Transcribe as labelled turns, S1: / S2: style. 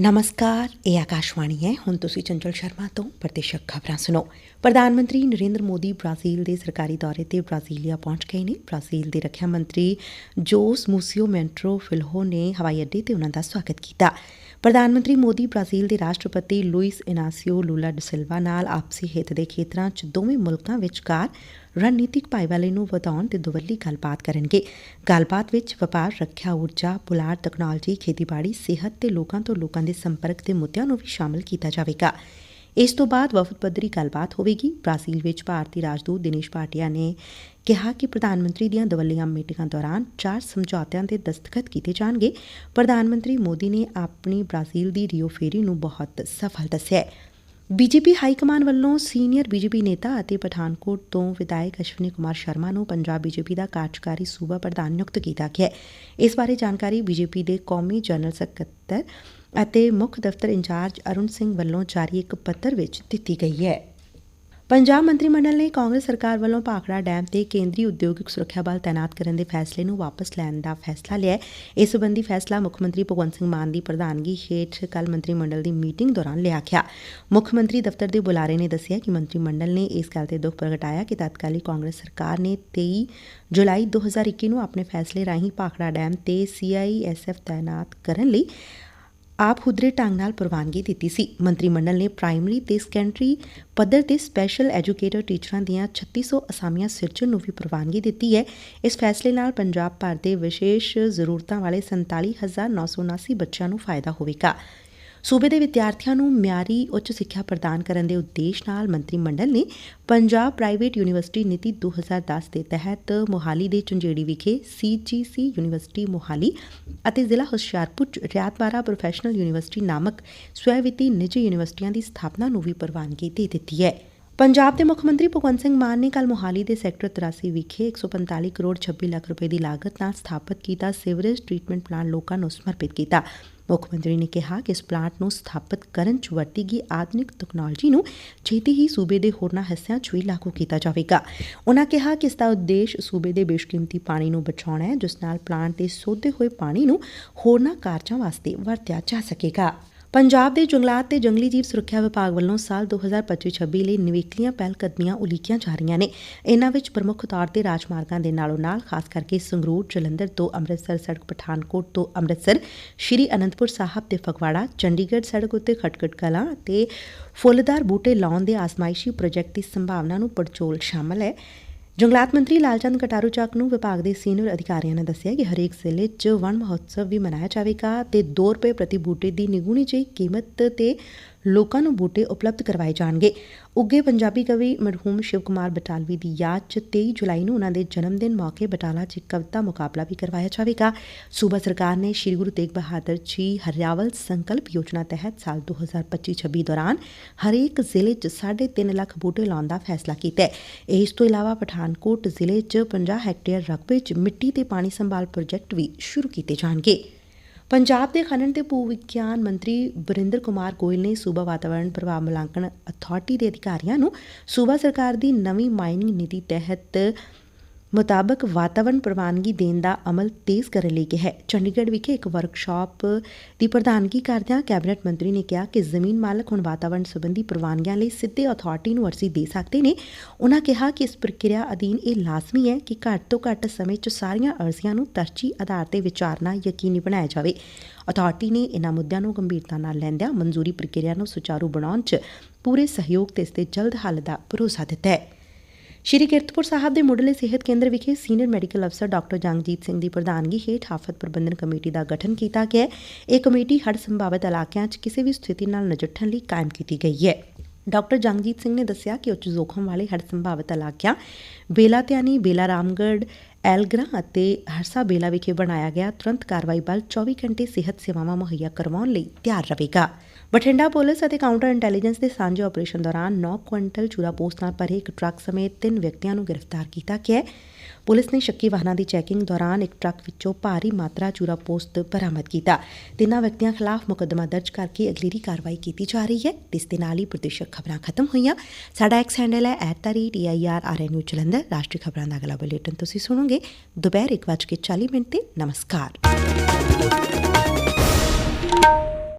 S1: ਨਮਸਕਾਰ ਇਹ ਆਕਾਸ਼ਵਾਣੀ ਹੈ ਹੁਣ ਤੁਸੀਂ ਚੰਚਲ ਸ਼ਰਮਾ ਤੋਂ ਪ੍ਰਤੀਸ਼ਕ ਖਬਰਾਂ ਸੁਣੋ ਪ੍ਰਧਾਨ ਮੰਤਰੀ ਨਰਿੰਦਰ ਮੋਦੀ ਬ੍ਰਾਜ਼ੀਲ ਦੇ ਸਰਕਾਰੀ ਦੌਰੇ ਤੇ ਬ੍ਰਾਜ਼ੀਲੀਆ ਪਹੁੰਚ ਗਏ ਨੇ ਬ੍ਰਾਜ਼ੀਲ ਦੇ ਰੱਖਿਆ ਮੰਤਰੀ ਜੋਸ ਮੂਸੀਓ ਮੈਂਟਰੋ ਫਿਲਹੋ ਨੇ ਹਵਾਈ ਅੱਡੇ ਤੇ ਉਹਨਾਂ ਦਾ ਸਵਾਗਤ ਕੀਤਾ ਪ੍ਰਧਾਨ ਮੰਤਰੀ ਮੋਦੀ ਬ੍ਰਾਜ਼ੀਲ ਦੇ ਰਾਸ਼ਟਰਪਤੀ ਲੁਈਸ ਇਨਾਸੀਓ ਲੂਲਾ ਡ ਨਾਲ ਆਪਸੀ ਹਿੱਤ ਦੇ ਖੇਤਰਾਂ 'ਚ ਦੋਵੇਂ ਮੁਲਕਾਂ ਵਿਚਕਾਰ ਰਣਨੀਤਿਕ ਭਾਈਵਾਲੀ ਨੂੰ ਵਧਾਉਣ ਤੇ ਦੁਵੱਲੀ ਗੱਲਬਾਤ ਕਰਨਗੇ। ਗੱਲਬਾਤ ਵਿੱਚ ਵਪਾਰ, ਰੱਖਿਆ, ਊਰਜਾ, ਪੁਲਾੜ, ਤਕਨਾਲੋਜੀ, ਖੇਤੀਬਾੜੀ, ਸਿਹਤ ਤੇ ਲੋਕਾਂ ਤੋਂ ਲੋਕਾਂ ਦੇ ਸੰਪਰਕ ਦੇ ਮੁੱਦਿਆਂ ਨੂੰ ਵੀ ਸ਼ਾਮਲ ਕੀਤਾ ਜਾਵੇਗਾ। ਇਸ ਤੋਂ ਬਾਅਦ ਵਫਦ ਪੱਧਰੀ ਗੱਲਬਾਤ ਹੋਵੇਗੀ। ਬ੍ਰਾਜ਼ੀਲ ਵਿੱਚ ਭਾਰਤੀ ਰਾਜਦੂਤ ਦਿਨੇਸ਼ ਭਾਟਿਆ ਨੇ ਕਿਹਾ ਕਿ ਪ੍ਰਧਾਨ ਮੰਤਰੀ ਦੀਆਂ ਦਵੱਲੀਆਂ ਮੀਟਿੰਗਾਂ ਦੌਰਾਨ ਚਾਰ ਸਮਝੌਤਿਆਂ ਤੇ ਦਸਤਖਤ ਕੀਤੇ ਜਾਣਗੇ। ਪ੍ਰਧਾਨ ਮੰਤਰੀ ਮੋਦੀ ਨੇ ਆਪਣੀ ਬ੍ਰਾਜ਼ੀਲ ਦੀ ਰੀਓ ਫੇਰੀ ਨੂੰ ਬਹੁਤ ਸਫਲ ਦੱਸਿਆ। ਬੀਜੇਪੀ ਹਾਈ ਕਮਾਨ ਵੱਲੋਂ ਸੀਨੀਅਰ ਬੀਜੇਪੀ ਨੇਤਾ ਅਤੇ ਪਠਾਨਕੋਟ ਤੋਂ ਵਿਧਾਇਕ ਅਸ਼ਵਨੀ ਕੁਮਾਰ ਸ਼ਰਮਾ ਨੂੰ ਪੰਜਾਬ ਬੀਜੇਪੀ ਦਾ ਕਾਰਜਕਾਰੀ ਸੂਬਾ ਪ੍ਰਧਾਨ ਨਿਯੁਕਤ ਕੀਤਾ ਗਿਆ ਹੈ। ਇਸ ਬਾਰੇ ਜਾਣਕਾਰੀ ਬੀਜੇਪੀ ਦੇ ਕੌਮੀ ਜਨਰਲ ਸਕੱਤਰ ਅਤੇ ਮੁੱਖ ਦਫ਼ਤਰ ਇੰਚਾਰਜ ਅਰੁਣ ਸਿੰਘ ਵੱਲੋਂ ਜਾਰੀ ਇੱਕ ਪੱਤਰ ਵਿੱਚ ਦਿੱਤੀ ਗਈ ਹੈ। ਪੰਜਾਬ ਮੰਤਰੀ ਮੰਡਲ ਨੇ ਕਾਂਗਰਸ ਸਰਕਾਰ ਵੱਲੋਂ ਭਾਖੜਾ ਡੈਮ ਤੇ ਕੇਂਦਰੀ ਉਦਯੋਗਿਕ ਸੁਰੱਖਿਆ ਬਲ ਤਾਇਨਾਤ ਕਰਨ ਦੇ ਫੈਸਲੇ ਨੂੰ ਵਾਪਸ ਲੈਣ ਦਾ ਫੈਸਲਾ ਲਿਆ ਇਸ ਸਬੰਧੀ ਫੈਸਲਾ ਮੁੱਖ ਮੰਤਰੀ ਭਗਵੰਤ ਸਿੰਘ ਮਾਨ ਦੀ ਪ੍ਰਧਾਨਗੀ ਹੇਠ ਕੱਲ ਮੰਤਰੀ ਮੰਡਲ ਦੀ ਮੀਟਿੰਗ ਦੌਰਾਨ ਲਿਆ ਗਿਆ। ਮੁੱਖ ਮੰਤਰੀ ਦਫ਼ਤਰ ਦੇ ਬੁਲਾਰੇ ਨੇ ਦੱਸਿਆ ਕਿ ਮੰਤਰੀ ਮੰਡਲ ਨੇ ਇਸ ਗੱਲ ਤੇ ਦੁੱਖ ਪ੍ਰਗਟਾਇਆ ਕਿ ਤਤਕਾਲੀ ਕਾਂਗਰਸ ਸਰਕਾਰ ਨੇ 23 ਜੁਲਾਈ 2021 ਨੂੰ ਆਪਣੇ ਫੈਸਲੇ ਰਾਹੀਂ ਭਾਖੜਾ ਡੈਮ ਤੇ ਸੀਆਈਐਸਐਫ ਤਾਇਨਾਤ ਕਰਨ ਲਈ ਆਪ ਹੁਦਰੇ ਢੰਗ ਨਾਲ ਪ੍ਰਵਾਨਗੀ ਦਿੱਤੀ ਸੀ। ਮੰਤਰੀ ਮੰਡਲ ਨੇ ਪ੍ਰਾਇਮਰੀ ਤੇ ਸੈਕੰਡਰੀ ਪੱਧਰ ਤੇ ਸਪੈਸ਼ਲ ਐਜੂਕੇਟਰ ਟੀਚਰਾਂ ਦੀਆਂ 3600 ਅਸਾਮੀਆਂ ਸਿਰਜਣ ਨੂੰ ਵੀ ਪ੍ਰਵਾਨਗੀ ਦਿੱਤੀ ਹੈ। ਇਸ ਫੈਸਲੇ ਨਾਲ ਪੰਜਾਬ ਭਰ ਦੇ ਵਿਸ਼ੇਸ਼ ਜ਼ਰੂਰਤਾਂ ਵਾਲੇ 47979 ਬੱਚਿਆਂ ਨੂੰ ਫਾਇਦਾ ਹੋਵੇਗਾ। ਸੂਬੇ ਦੇ ਵਿਦਿਆਰਥੀਆਂ ਨੂੰ ਮਿਆਰੀ ਉੱਚ ਸਿੱਖਿਆ ਪ੍ਰਦਾਨ ਕਰਨ ਦੇ ਉਦੇਸ਼ ਨਾਲ ਮੰਤਰੀ ਮੰਡਲ ਨੇ ਪੰਜਾਬ ਪ੍ਰਾਈਵੇਟ ਯੂਨੀਵਰਸਿਟੀ ਨੀਤੀ 2010 ਦੇ ਤਹਿਤ ਮੋਹਾਲੀ ਦੇ ਚੁੰਜੇੜੀ ਵਿਖੇ ਸੀਜੀਸੀ ਯੂਨੀਵਰਸਿਟੀ ਮੋਹਾਲੀ ਅਤੇ ਜ਼ਿਲ੍ਹਾ ਹੁਸ਼ਿਆਰਪੁਰ ਚ ਰਿਆਤਬਾਰਾ ਪ੍ਰੋਫੈਸ਼ਨਲ ਯੂਨੀਵਰਸਿਟੀ ਨਾਮਕ ਸਵੈਵਿਤੀ ਨਿੱਜੀ ਯੂਨੀਵਰਸਿਟੀਆਂ ਦੀ ਸਥਾਪਨਾ ਨੂੰ ਵੀ ਪ੍ਰਵਾਨਗੀ ਦੇ ਦਿੱਤੀ ਹੈ। ਪੰਜਾਬ ਦੇ ਮੁੱਖ ਮੰਤਰੀ ਭਗਵੰਤ ਸਿੰਘ ਮਾਨ ਨੇ ਕੱਲ ਮੋਹਾਲੀ ਦੇ ਸੈਕਟਰ 83 ਵਿਖੇ 145 ਕਰੋੜ 26 ਲੱਖ ਰੁਪਏ ਦੀ ਲਾਗਤ ਨਾਲ ਸਥਾਪਿਤ ਕੀਤਾ ਸੀਵਰੇਜ ਟ੍ਰੀਟਮੈਂਟ ਪਲਾਂਟ ਲੋਕਾਂ ਨੂੰ ਸਮਰਪਿਤ ਕੀਤਾ। ਮੁੱਖ ਮੰਤਰੀ ਨੇ ਕਿਹਾ ਕਿ ਇਸ ਪਲਾਂਟ ਨੂੰ ਸਥਾਪਿਤ ਕਰਨ 'ਚ ਵਰਤੀ ਗਈ ਆਧੁਨਿਕ ਤਕਨਾਲੋਜੀ ਨੂੰ ਛੇਤੀ ਹੀ ਸੂਬੇ ਦੇ ਹੋਰਨਾਂ ਹਿੱਸਿਆਂ 'ਚ ਵੀ ਲਾਗੂ ਕੀਤਾ ਜਾਵੇਗਾ। ਉਨ੍ਹਾਂ ਕਿਹਾ ਕਿ ਇਸ ਦਾ ਉਦੇਸ਼ ਸੂਬੇ ਦੇ ਬੇਸ਼ਕੀਮਤੀ ਪਾਣੀ ਨੂੰ ਬਚਾਉਣਾ ਹੈ, ਜਿਸ ਨਾਲ ਪਲਾਂਟ ਦੇ ਸੋਧੇ ਹੋਏ ਪਾਣੀ ਨੂੰ ਹੋਰਨਾਂ ਕਾਰਜਾਂ ਵਾਸਤੇ ਵਰਤਿਆ ਜਾ ਸਕੇਗਾ। ਪੰਜਾਬ ਦੇ ਜੰਗਲਾਤ ਤੇ ਜੰਗਲੀ ਜੀਵ ਸੁਰੱਖਿਆ ਵਿਭਾਗ ਵੱਲੋਂ ਸਾਲ 2025-26 ਲਈ ਨਿਵੇਕਲੀਆਂ ਪਹਿਲ ਕਦਮੀਆਂ ਉਲੀਕੀਆਂ ਜਾ ਰਹੀਆਂ ਨੇ। ਇਨ੍ਹਾਂ ਵਿੱਚ ਪ੍ਰਮੁੱਖ ਤੌਰ ਤੇ ਰਾਜਮਾਰਗਾਂ ਦੇ ਨਾਲੋਂ ਨਾਲ, ਖਾਸ ਕਰਕੇ ਸੰਗਰੂਰ, ਜਲੰਧਰ ਤੋਂ ਅੰਮ੍ਰਿਤਸਰ ਸੜਕ, ਪਠਾਨਕੋਟ ਤੋਂ ਅੰਮ੍ਰਿਤਸਰ, ਸ਼੍ਰੀ ਅਨੰਦਪੁਰ ਸਾਹਿਬ ਤੇ ਫਗਵਾੜਾ, ਚੰਡੀਗੜ੍ਹ ਸੜਕ ਉੱਤੇ ਖਟਕਟ ਕਲਾਂ ਤੇ ਫੁੱਲਦਾਰ ਬੂਟੇ ਲਾਉਣ ਦੇ ਆਸਮਾਇਸ਼ੀ ਪ੍ਰੋਜੈਕਟ ਦੀ ਸੰਭਾਵਨਾ ਨੂੰ ਪੜਚੋਲ ਸ਼ਾਮਲ ਹੈ। ਜੰਗਲਾਤ ਮੰਤਰੀ ਲਾਲਚੰਦ ਕਟਾਰੂ ਚੱਕ ਨੂੰ ਵਿਭਾਗ ਦੇ ਸੀਨੀਅਰ ਅਧਿਕਾਰੀਆਂ ਨੇ ਦੱਸਿਆ ਕਿ ਹਰੇਕ ਜ਼ਿਲ੍ਹੇ 'ਚ ਵਣ ਮਹੋਤਸਵ ਵੀ ਮਨਾਇਆ ਜਾਵੇਗਾ ਤੇ 2 ਰੁਪਏ ਪ੍ਰਤੀ ਬੂਟੇ ਦੀ ਨਿਗੂਣੀ ਜਿਹੀ ਕੀਮਤ ਤੇ ਲੋਕਾਂ ਨੂੰ ਬੂਟੇ ਉਪਲਬਧ ਕਰਵਾਏ ਜਾਣਗੇ। ਉੱਗੇ ਪੰਜਾਬੀ ਕਵੀ ਮਰਹੂਮ ਸ਼ਿਵ ਕੁਮਾਰ ਬਟਾਲਵੀ ਦੀ ਯਾਦ 'ਚ 23 ਜੁਲਾਈ ਨੂੰ ਉਹਨਾਂ ਦੇ ਜਨਮ ਦਿਨ ਮੌਕੇ ਬਟਾਲਾ 'ਚ ਕਵਿਤਾ ਮੁਕਾਬਲਾ ਵੀ ਕਰਵਾਇਆ ਜਾਵੇਗਾ। ਸੂਬਾ ਸਰਕਾਰ ਨੇ ਸ੍ਰੀ ਗੁਰੂ ਤੇਗ ਬਹਾਦਰ ਜੀ ਹਰਿਆਵਲ ਸੰਕਲਪ ਯੋਜਨਾ ਤਹਿਤ ਸਾਲ 2025-26 ਦੌਰਾਨ ਹਰੇਕ ਜ਼ਿਲ੍ਹੇ 'ਚ 3.5 ਲੱਖ ਬੂਟੇ ਲਾਉਣ ਦਾ ਫੈਸਲਾ ਕੀਤਾ ਹੈ। ਇਸ ਤੋਂ ਇਲਾਵਾ ਪਠਾਨਕੋਟ ਜ਼ਿਲ੍ਹੇ 'ਚ 50 ਹੈਕਟੇਅਰ ਰਕਬੇ 'ਚ ਮਿੱਟੀ ਤੇ ਪਾਣੀ ਸੰਭਾਲ ਪ੍ਰੋਜੈਕਟ ਵੀ ਸ਼ੁਰੂ ਕੀਤੇ ਜਾਣਗੇ। ਪੰਜਾਬ ਦੇ ਖਨਨ ਤੇ ਭੂ ਵਿਗਿਆਨ ਮੰਤਰੀ ਬਰਿੰਦਰ ਕੁਮਾਰ ਗੋਇਲ ਨੇ ਸੂਬਾ ਵਾਤਾਵਰਣ ਪ੍ਰਭਾਵ ਮੁਲਾਂਕਣ ਅਥਾਰਟੀ ਦੇ ਅਧਿਕਾਰੀਆਂ ਨੂੰ ਸੂਬਾ ਸਰਕਾਰ ਦੀ ਨਵੀਂ ਮਾਈਨਿੰਗ ਨੀਤੀ ਤਹਿਤ ਮੁਤਾਬਕ ਵਾਤਾਵਰਣ ਪ੍ਰਵਾਨਗੀ ਦੇਣ ਦਾ ਅਮਲ ਤੇਜ਼ ਕਰਨ ਲਈ ਕਿਹਾ ਚੰਡੀਗੜ੍ਹ ਵਿਖੇ ਇੱਕ ਵਰਕਸ਼ਾਪ ਦੀ ਪ੍ਰਧਾਨਗੀ ਕਰਦਿਆਂ ਕੈਬਨਿਟ ਮੰਤਰੀ ਨੇ ਕਿਹਾ ਕਿ ਜ਼ਮੀਨ ਮਾਲਕ ਹੁਣ ਵਾਤਾਵਰਣ ਸੰਬੰਧੀ ਪ੍ਰਵਾਨਗੀਆਂ ਲਈ ਸਿੱਧੇ ਅਥਾਰਟੀ ਨੂੰ ਅਰਜ਼ੀ ਦੇ ਸਕਦੇ ਨੇ। ਉਨ੍ਹਾਂ ਕਿਹਾ ਕਿ ਇਸ ਪ੍ਰਕਿਰਿਆ ਅਧੀਨ ਇਹ ਲਾਜ਼ਮੀ ਹੈ ਕਿ ਘੱਟ ਤੋਂ ਘੱਟ ਸਮੇਂ 'ਚ ਸਾਰੀਆਂ ਅਰਜ਼ੀਆਂ ਨੂੰ ਤਰਜੀਹ ਆਧਾਰ ਤੇ ਵਿਚਾਰਨਾ ਯਕੀਨੀ ਬਣਾਇਆ ਜਾਵੇ। ਅਥਾਰਟੀ ਨੇ ਇਨ੍ਹਾਂ ਮੁੱਦਿਆਂ ਨੂੰ ਗੰਭੀਰਤਾ ਨਾਲ ਲੈਂਦਿਆਂ ਮਨਜ਼ੂਰੀ ਪ੍ਰਕਿਰਿਆ ਨੂੰ ਸੁਚਾਰੂ ਬਣਾਉਣ 'ਚ ਪੂਰੇ ਸਹਿਯੋਗ ਤੇ ਇਸ ਦੇ ਜਲਦ ਹੱਲ ਦਾ ਭਰੋਸਾ ਦਿੱਤਾ ਹੈ। ਸ਼੍ਰੀ ਕਿਰਤਪੁਰ ਸਾਹਿਬ ਦੇ ਮੁੱਢਲੇ ਸਿਹਤ ਕੇਂਦਰ ਵਿਖੇ senior medical officer doctor Jangjit Singh ਦੀ ਪ੍ਰਧਾਨਗੀ ਹੇਠ ਆਫਤ ਪ੍ਰਬੰਧਨ ਕਮੇਟੀ ਦਾ ਗਠਨ ਕੀਤਾ ਗਿਆ ਹੈ। ਇਹ ਕਮੇਟੀ ਹੜ੍ਹ ਸੰਭਾਵਿਤ ਇਲਾਕਿਆਂ 'ਚ ਕਿਸੇ ਵੀ ਸਥਿਤੀ ਨਾਲ ਨਜਿੱਠਣ ਲਈ ਕਾਇਮ ਕੀਤੀ ਗਈ ਹੈ। ਡਾਕਟਰ ਜੰਗਜੀਤ ਸਿੰਘ ਨੇ ਦੱਸਿਆ ਕਿ ਉੱਚ ਜੋਖਮ ਵਾਲੇ ਹੜ੍ਹ ਸੰਭਾਵਿਤ ਇਲਾਕਿਆਂ ਬੇਲਾ ਧਿਆਨੀ, ਬੇਲਾ ਰਾਮਗੜ੍ਹ, ਐਲਗਰਾ ਅਤੇ ਹਰਸਾ ਬੇਲਾ ਵਿਖੇ ਬਣਾਇਆ ਗਿਆ ਤੁਰੰਤ ਕਾਰਵਾਈ ਬਲ 24 ਘੰਟੇ ਸਿਹਤ ਸੇਵਾਵਾਂ ਮੁਹੱਈਆ ਕਰਵਾਉਣ ਲਈ ਤਿਆਰ ਰਹੇਗਾ। ਬਠਿੰਡਾ ਪੁਲਿਸ ਅਤੇ ਕਾਊਂਟਰ ਇੰਟੈਲੀਜੈਂਸ ਦੇ ਸਾਂਝੇ ਆਪਰੇਸ਼ਨ ਦੌਰਾਨ 9 ਕੁਇੰਟਲ ਚੂਰਾ ਪੋਸਟ ਨਾਲ ਭਰੇ ਇੱਕ ਟਰੱਕ ਸਮੇਤ ਤਿੰਨ ਵਿਅਕਤੀਆਂ ਨੂੰ ਗ੍ਰਿਫਤਾਰ ਕੀਤਾ ਗਿਆ ਪੁਲਿਸ ਨੇ ਸ਼ੱਕੀ ਵਾਹਨਾਂ ਦੀ ਚੈਕਿੰਗ ਦੌਰਾਨ ਇੱਕ ਟਰੱਕ ਵਿੱਚੋਂ ਭਾਰੀ ਮਾਤਰਾ ਚੂਰਾ ਪੋਸਟ ਬਰਾਮਦ ਕੀਤਾ। ਤਿੰਨਾਂ ਵਿਅਕਤੀਆਂ ਖਿਲਾਫ ਮੁਕੱਦਮਾ ਦਰਜ ਕਰਕੇ ਅਗਲੇਰੀ ਕਾਰਵਾਈ ਕੀਤੀ ਜਾ ਰਹੀ ਹੈ। ਇਸ ਦੇ ਨਾਲ ਹੀ ਪ੍ਰਤੀਸ਼ਤ ਖਬਰਾਂ ਖਤਮ ਹੋਈਆਂ। ਸਾਡਾ ਐਕਸ ਹੈਂਡਲ ਹੈ @eirrnu ਜਲੰਧਰ। ਰਾਸ਼ਟਰੀ ਖਬਰਾਂ ਦਾ ਅਗਲਾ ਬੁਲੇਟਿਨ ਤੁਸੀਂ ਸੁਣੋਗੇ। ਦੁਪਹਿਰ 1:40 ਮਿੰਟ ਤੇ ਨਮਸਕਾਰ।